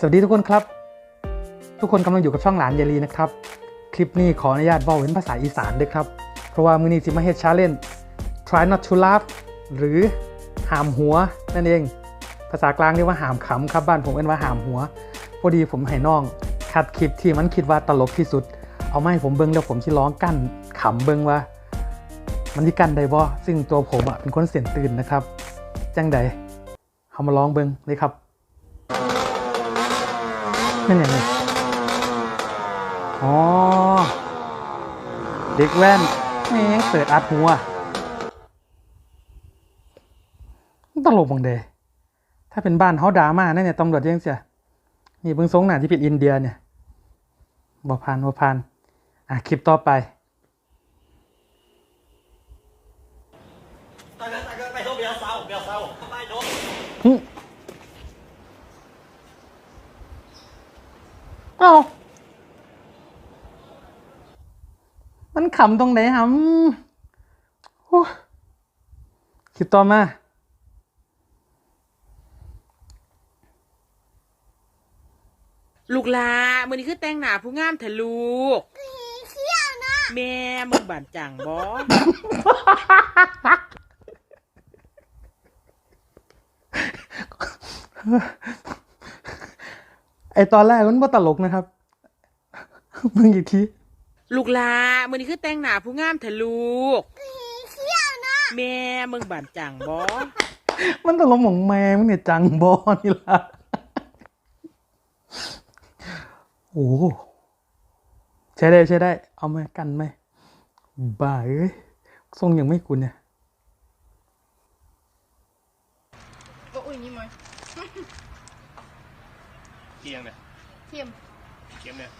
สวัสดีทุกคนครับ ทุกคนกำลังอยู่กับช่องหลานเยลีนะครับ คลิปนี้ขออนุญาตบอกเป็นภาษาอีสานด้วยครับ เพราะว่ามือนี้สิมาเฮ็ดชาเลน try not to laugh หรือหามหัวนั่นเอง ภาษากลางเรียกว่าหามขำครับบ้านผมเรียกว่าหามหัว พอดีผมให้น้องคัดคลิปที่มันคิดว่าตลกที่สุด เอามาให้ผมเบิ้งแล้วผมที่ร้องกั้นขำเบิ้งว่า มันที่กั้นได้บ่ซึ่งตัวผมอะเป็นคนเสียนตื่นนะครับ จังใดเอามาร้องเบิ้งเลยครับ นั่นไงอ๋อ เด็กแว่นแม่งเปิดอัดหัวตลกบังเดถ้าเป็นบ้านเฮาดามาเนี่ยตำรวจยังเสียนี่เพิ่งสงหน่าที่เป็นอินเดียเนี่ยบอพานบอพานอะ คลิปต่อไปไปไไป เอ้ามันขำตรงไหนหำโอ้ยคิดต่อมาลูกหลามื้อนี้คือแต่งหน้าผู้งามเถอะลูกเชี่ยนะ แม่มึงบานจังบ่ ไอตอนแรกมันว่าตลกนะครับ มึงอีกทีลูกหลามื้อนี้คือแต่งหน้าผู้งามเถอะลูกเชี่ยนะแม่มึงบานจังบ่มันตลกหมองแมงมันเนี่ยจังบอนี่ละโอ้ใช้ได้ใช้ได้ เอามากันไหมบ้าเอ้ยทรงยังไม่กุนเนี่ย ก็อุ้ยนี่มั้ย เกียงเนี่ยเทียมเกียงเนี่ย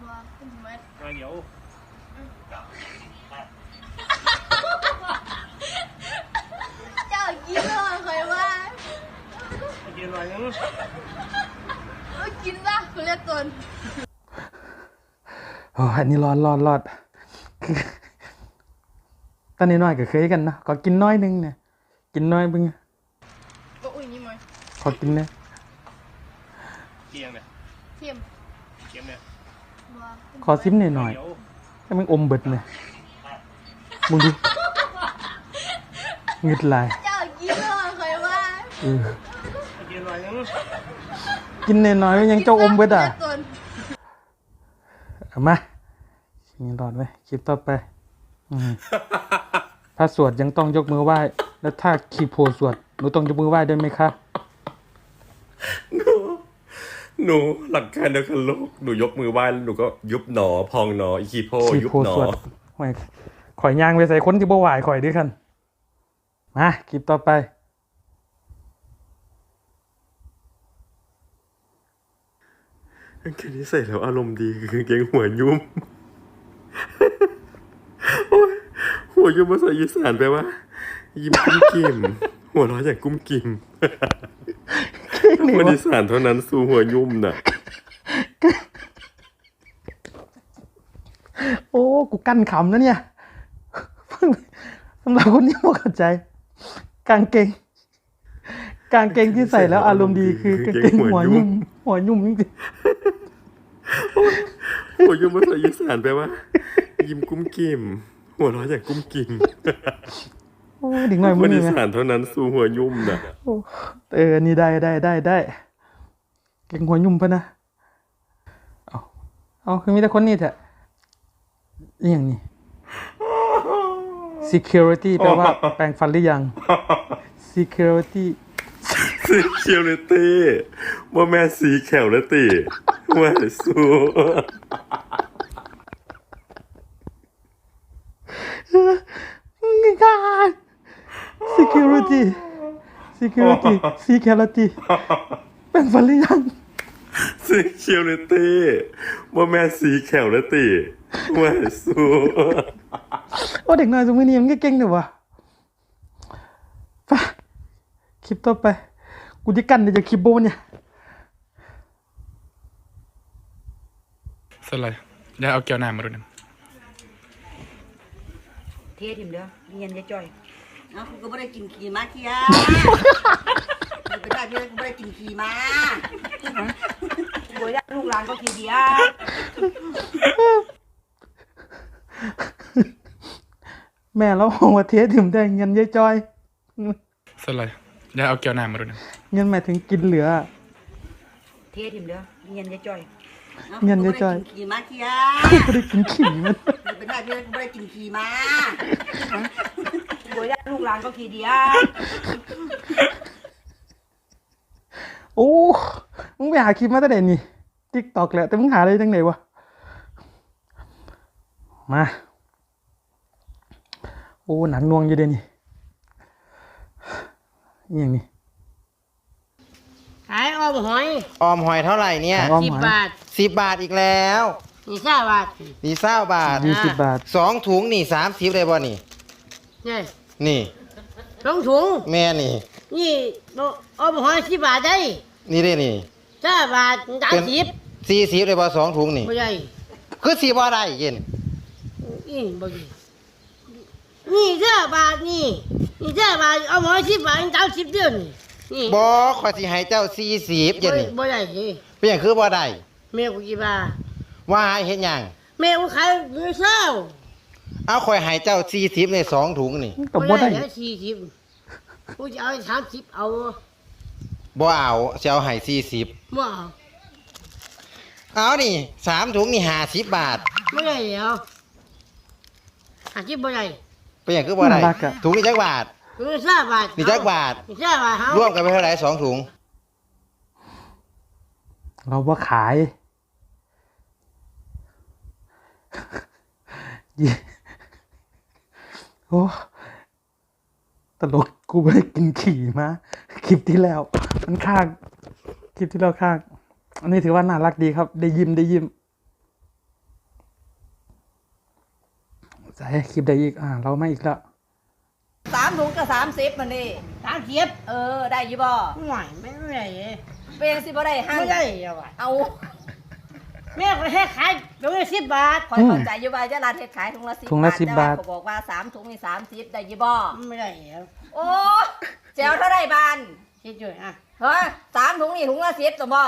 บัวขึ้นมามาเดี๋ยวเจ้ากินเลยเคยว่าเกียงหน่อยนึงเอากินป่ะคุณเรียกตนโอ้อันนี้รอดรอดรอดคือตอนนี้น้อยก็เคยกันเนาะก็กินน้อยหนึงเนี่ยกินน้อยเบึงก็อุ้ยนี่มั้ยขอกินเนี่ย เกียงเนี่ยเทียมเกียงเนี่ยบัวขึ้นขอซิมหน่อยหน่อยเดี๋ยวให้มันอมเบิดเลยมึงดูเงึดลายเจ้ากินเลยเคยว่าเออเกียงหน่อยนึงกินน้อยๆยังเจ้าอมเบิดอะคุณรียกตนเอามาชิงรอดไว้คลิปต่อไป อืมพระสวดยังต้องยกมือไหว้ แล้วถ้าขีโพสวดหนูต้องยกมือไหว้ด้วยไหมคะ หนู หนูหลักการเดียวกันลูกหนูยกมือไหว้แล้วหนูก็ยุบหนอ พองหนออีคีโพขียุบโพหนอสวดห่วยข่อยย่างไปใส่คนที่บ่ไหวข่อยด้วยกันมาคลิปต่อไป กางเกงนี้ใส่แล้วอารมณ์ดีคือกางเกงหัวยุ่มโอ้ยหัวยุ่มภาษาอีสานแปลว่า ยิ้มกุ้มกิ่มหัวเร้อนอย่างกุ้มกิ่ม คนอีสานเท่านั้นสู้หัวยุ่มน่ะ โอ้ กูกั้นขำนะเนี่ยสำหรับคนที่ไม่เข้าใจ กางเกง กางเกงที่ใส่แล้วอารมณ์ดีคือกางเกงหัวยุ่ม หัวยุ่มจริงหัวยุ่มภาษาอีสานแปลว่า ยิ้มกุ้มกิ่มหัวเร้อนอย่างกุ้มกิ่ม ๆโอ้ดิ่งหน่อยคมึนงอีนี่ไงสานเท่านั้นสู้หัวยุ่มน่ะโอ้เออนี่ได้ได้ได้ได้เก่งหัวยุ่มปะนะเอาเอาคือมีแต่คนนี้แท้อหย่างนี้ security แปลว่าแปลงฟันหรือยัง security สีเขียวเลยตีว่าแม่สีแขวเลยตีว่าสู้ security security security แปลงฟันหรือยังสีเขียวเลยตีว่าแม่สีแขวเลยตีว่าสู้โอ้เด็กน้อยสมัยนี้มันก็เก่งเดี๋ยววะไปคลิปต่อไป กูจะกันเดี๋ยวจะคลิปโบนเนี่ยสไลด์เดี๋ยวเอาเกี่ยวหน้ามาดูหนึงเทถิ่มเด้อเรียนยายจ้อย เอาคุณก็ไม่ได้กินขี้มาเที่ยเป็นได้พี่ไม่ได้กินขี่มาโอ้ยลูกหลานก็ขี่เดียวแม่เราบอกว่าเทสถึงได้เงินยายจอยสไลด์ยายเอาแก้วน้ำมาดูหนะเงินหมายถึงกินเหลือ เทถิ่มเด้อเงินยายจ้อยเงินยายจ้อยขี่มาเคียไม่ได้กินขี่มันเป็นได้พี่ไม่ได้กินขี่มา โอ้ยลูกหลานก็ขี่เดียวโอ้มึงไปหาคลิปมาตั้งแต่นี่ติ๊กตอกแหละแต่มึงหาอะไรจังไหนวะมาโอ้หนังนวงอยู่เดยวนี่อหย่างนี้ขายอ้อมหอยออมหอยเท่าไหร่เนี่ยอ้อมสิบหอยบาทสิบบาทอีกแล้วนี่เก้าบาทนี่เศร้าบาทยี่สิบบาทสองถุงนี่สามสิบเลยบ่นี่นี่ นี่สองถุงแม่นี่ นี่อ้อมหอยสิบบาทได้นี่ได้นี่เก้าบาทสามสิบสี่สิบเลยบ่สองถุงนี่บ่ได้คือสี่บ่ได้เย็นนี่บ่ได้นี่เก้าบาทนี่นี่เก้าบาทอ้อมหอยสิบบาทสามสิบเดือนนี่บ่ขอยสิให้เจ้าสี่สิบเย็นนี่บ่ได้สิเป็นอย่างคือบ่ได้แม่กูกี่บาทว่าให้เฮ็ดหยังแม่กูขายเงินเศร้า เอาข่อยให้เจ้าสี่สิบในสองถุงนี่กับบ่ได้แล้วสี่สิบกูจะเอาสามสิบเอาบ่เอาจะเอาให้สี่สิบบ่เอาเอานี่สามถุงนี่ห้าสิบบาทบ่ได้แล้วอาชีพบ่ได้เป็นอย่างคือบ่ได้น่ารักอะ ถุงนี่จักบาทเงินเศร้าบาทนี่จักบาท นี่เศร้าบาทเฮาร่วมกันไปเท่าไหร่สองถุง เราว่าขายยี่ โอ้ตลกกูไม่ได้กินขี่มาคลิปที่แล้ว มันข้างคลิปที่แล้วข้าง อันนี้ถือว่าน่ารักดีครับ ได้ยิ้มได้ยิ้มใส่คลิปได้อีกอ่า เราไม่อีกแล้วสามถุงกับสามสิบมันนี่สามสิบเออ ได้อยี่บ่ห่วยไม่ได้เลยเป็นยังสิบ่ได้ห้าไม่ได้เอาว่ะเอา แม่ก็ให้ขายตรงนี้สิบบาทคอยเข้าใจอยู่ว่าจะร้านเฮ็ดขายถุงละสิบถุงละ10บาทแต่ว่เขบอกว่าสามถุงนี่สามสิบได้อยี่บ่ไม่ได้เอาโอ้เจ้าเท่าไรบานคิดด้วยอะเฮ้ยสามถุงนี่ถุงละสิบตัวบ่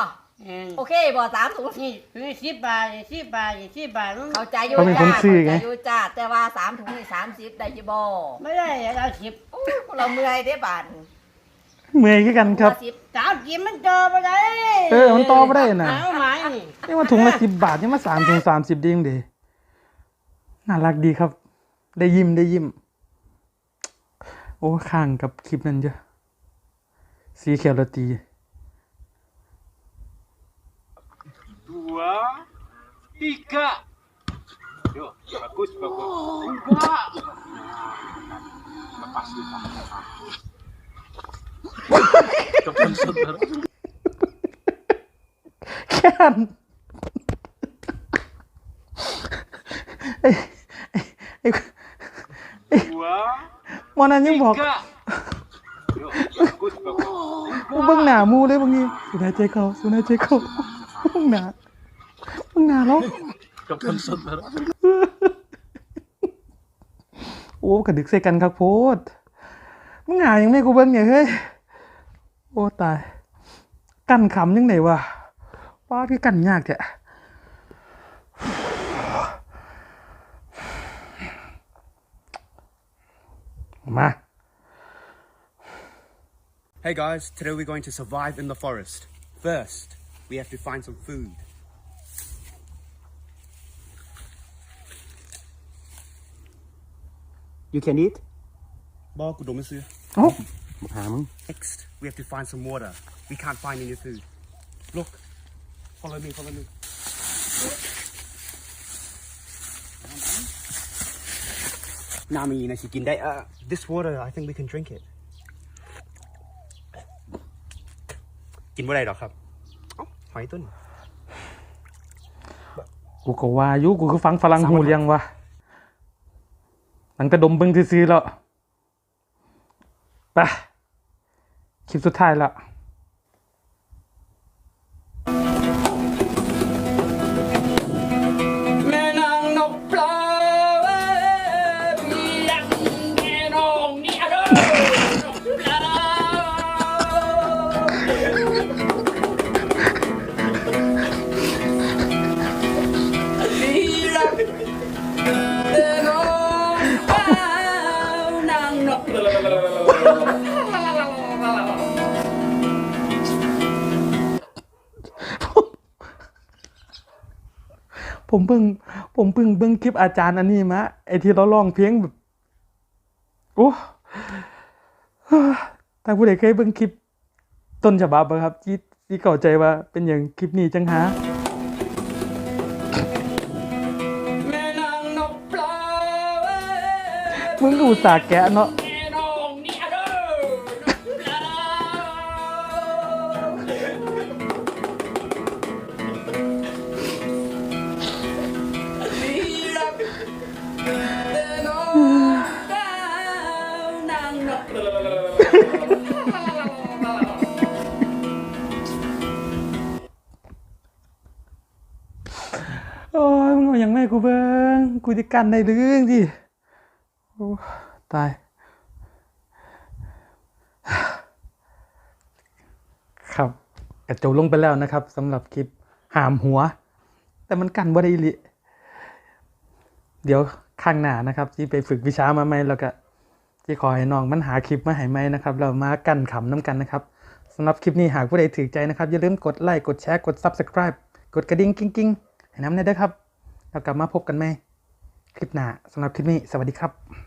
เองโอเคบ่สามถุงนี่ตรงนี้สิบบาทสิบบาทสิบบาทมันเข้าใจอยู่เขาเป็นคนจ้าซื้อไงเข้าใจอยู่จ้าแต่ว่าสามถุงนี่สามสิบได้อยี่บ่ไม่ได้เอาสิบโอ้ยเราเมื่อยเด้บาน เมื่อยคือกันครับถุงละสิบสามสิบมันโตไปได้เออมันโตบ่ได้น่ะ เอาไหมนี่นี่ว่าถุงละสิบบาทนี่มาสามถุงสามสิบดีงเดีน่ารักดีครับ ได้ยิ้มได้ยิ้ม โอ้ข้างกับคลิปนั้นเยอะสีเขียวละตี Dua, tiga. Yo, bagus, bagus. Empat. Lepas lepas. Kapan saudara? แค่นไอ้ไอ้ไอ้ Dua, วันนั้นยังบอก tiga. Yo, bagus, bagus. กูเบิ่งหน้ามูเลยบางทีสุนัยใจเขาสุนัยใจเขาเบิ่งหน้าเบิ่งหน้าแล้ว Kapan saudara? โอ้กระดึกใส่กันครับโพดมึงหายังไม่กูเบิ่งเนี่ยเฮ้ย โอ้ตาย กันขำยังไงวะป้าที่กันยากแท้มา Hey guys, today we're going to survive in the forest. First, we have to find some food. You can eat? บอกกูดมไม่ซื้อ เอ้า Next, we have to find some water. We can't find any food. Look, follow me, follow me. Nami, you know, she can uh, This water, I think we can drink it. กินบ่ได้หรอกครับเอ้าหอยต้น กูก็ว่าอยู่กูคือฟังฝรั่งหูเรียงวะหลังแต่ดมเบิ่งซื่อๆแล้วไป คลิปสุดท้ายละ ผมเพิ่ง ผมเพิ่งเบิ่งคลิปอาจารย์อันนี้มาไอที่เราร้องเพลงแบบโอ้ถ้าผู้ใดเคยเบิ่งคลิปต้นฉบับอะครับที่ที่เข้าใจว่าเป็นอย่างคลิปนี้จังหามึงก็อุตส่าห์แกะเนาะ จะกันได้เรื่องดิโอ้ตาย ครับกระโจลงไปแล้วนะครับสำหรับคลิปหามหัว แต่มันกันบ่ได้ลิเดี๋ยวข้างหน้านะครับที่ไปฝึกวิชามาใหม่แล้วก็ที่ขอให้น้องมันหาคลิปมาให้ไหมนะครับเรามากันขำน้ำกันนะครับสำหรับคลิปนี้หากผู้ใดถือใจนะครับ อย่าลืมกดไลค์กดแชร์กด Subscribe กดกระดิ่งกิ้งๆให้น้ำได้ด้วยครับ แล้วกลับมาพบกันไหม คลิปหน้าสำหรับคลิปนี้ สวัสดีครับ